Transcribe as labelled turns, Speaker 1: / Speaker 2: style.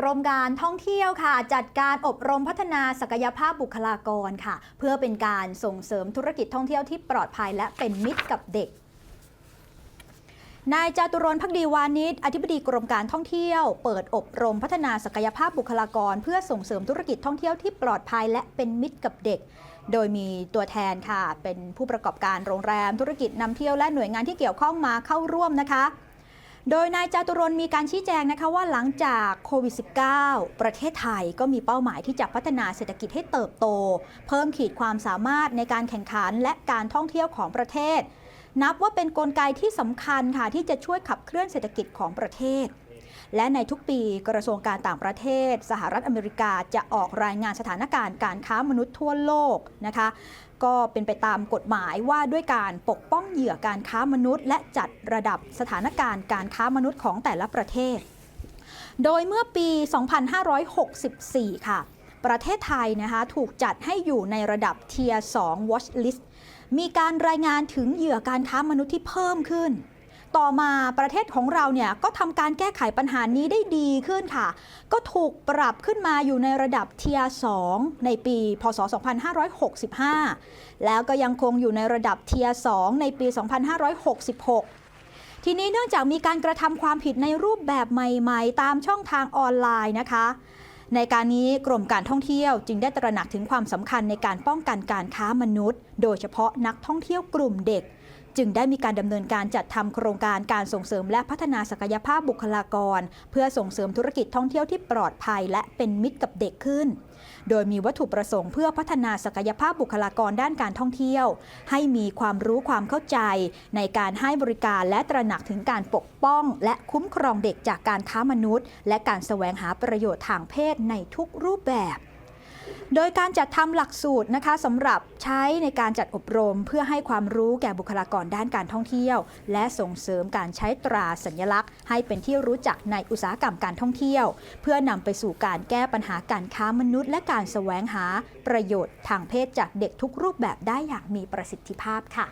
Speaker 1: กรมการท่องเที่ยวค่ะ จัดการอบรมพัฒนาศักยภาพบุคลากรค่ะ เพื่อเป็นการส่งเสริมธุรกิจท่องเที่ยวที่ปลอดภัยและเป็นมิตรกับเด็กนายจาตุรนพักดีวานิชอธิบดีกรมการท่องเที่ยว เปิดอบรมพัฒนาศักยภาพบุคลากร เพื่อส่งเสริมธุรกิจท่องเที่ยวที่ปลอดภัยและเป็นมิตรกับเด็ก โดยมีตัวแทนค่ะ เป็นผู้ประกอบการโรงแรมธุรกิจนำเที่ยวและหน่วยงานที่เกี่ยวข้องมาเข้าร่วมนะคะ โดยนายจาตุรนต์มีการชี้แจงนะคะว่าหลังจากโควิด -19 ประเทศไทยก็มีเป้าหมายที่จะพัฒนาเศรษฐกิจให้เติบโต เพิ่มขีดความสามารถในการแข่งขันและการท่องเที่ยวของประเทศ นับว่าเป็นนกลไกที่สำคัญค่ะที่จะช่วยขับเคลื่อนเศรษฐกิจของประเทศ และในทุกปีกระทรวงการต่างประเทศ สหรัฐอเมริกาจะออกรายงานสถานการณ์การค้ามนุษย์ทั่วโลกนะคะ ก็เป็นไปตามกฎหมายว่าด้วยการปกป้องเหยื่อการค้ามนุษย์ และจัดระดับสถานการณ์การค้ามนุษย์ของแต่ละประเทศ โดยเมื่อปี 2564 ค่ะ ประเทศไทยนะคะถูกจัดให้อยู่ในระดับ Tier 2 Watch List มีการรายงานถึงเหยื่อการค้ามนุษย์ที่เพิ่มขึ้น ต่อมาประเทศของเราเนี่ยก็ทำการแก้ไขปัญหานี้ได้ดีขึ้นค่ะ ก็ถูกปรับขึ้นมาอยู่ในระดับ Tier 2ในปี พศ 2565 แล้วก็ยังคงอยู่ในระดับ Tier 2ในปี 2566ทีนี้เนื่องจากมีการกระทำความผิดในรูปแบบใหม่ๆ ตามช่องทางออนไลน์นะคะ ในการนี้กรมการท่องเที่ยวจึงได้ตระหนักถึงความสำคัญในการป้องกันการค้ามนุษย์ โดยเฉพาะนักท่องเที่ยวกลุ่มเด็ก จึงได้มีการดำเนินการจัดทำโครงการการส่งเสริมและพัฒนาศักยภาพบุคลากร เพื่อส่งเสริมธุรกิจท่องเที่ยวที่ปลอดภัย และเป็นมิตรกับเด็กขึ้น โดยมีวัตถุประสงค์เพื่อพัฒนาศักยภาพบุคลากรด้านการท่องเที่ยว ให้มีความรู้ความเข้าใจ ในการให้บริการและตระหนักถึงการปกป้อง และคุ้มครองเด็กจากการค้ามนุษย์ และการแสวงหาประโยชน์ทางเพศในทุกรูปแบบ โดยการจัดทำหลักสูตรนะคะสำหรับใช้ในการจัดอบรม เพื่อให้ความรู้แก่บุคลากรด้านการท่องเที่ยว และส่งเสริมการใช้ตราสัญลักษณ์ ให้เป็นที่รู้จักในอุตสาหกรรมการท่องเที่ยว เพื่อนำไปสู่การแก้ปัญหาการค้ามนุษย์ และการแสวงหาประโยชน์ทางเพศจากเด็กทุกรูปแบบได้อย่างมีประสิทธิภาพค่ะ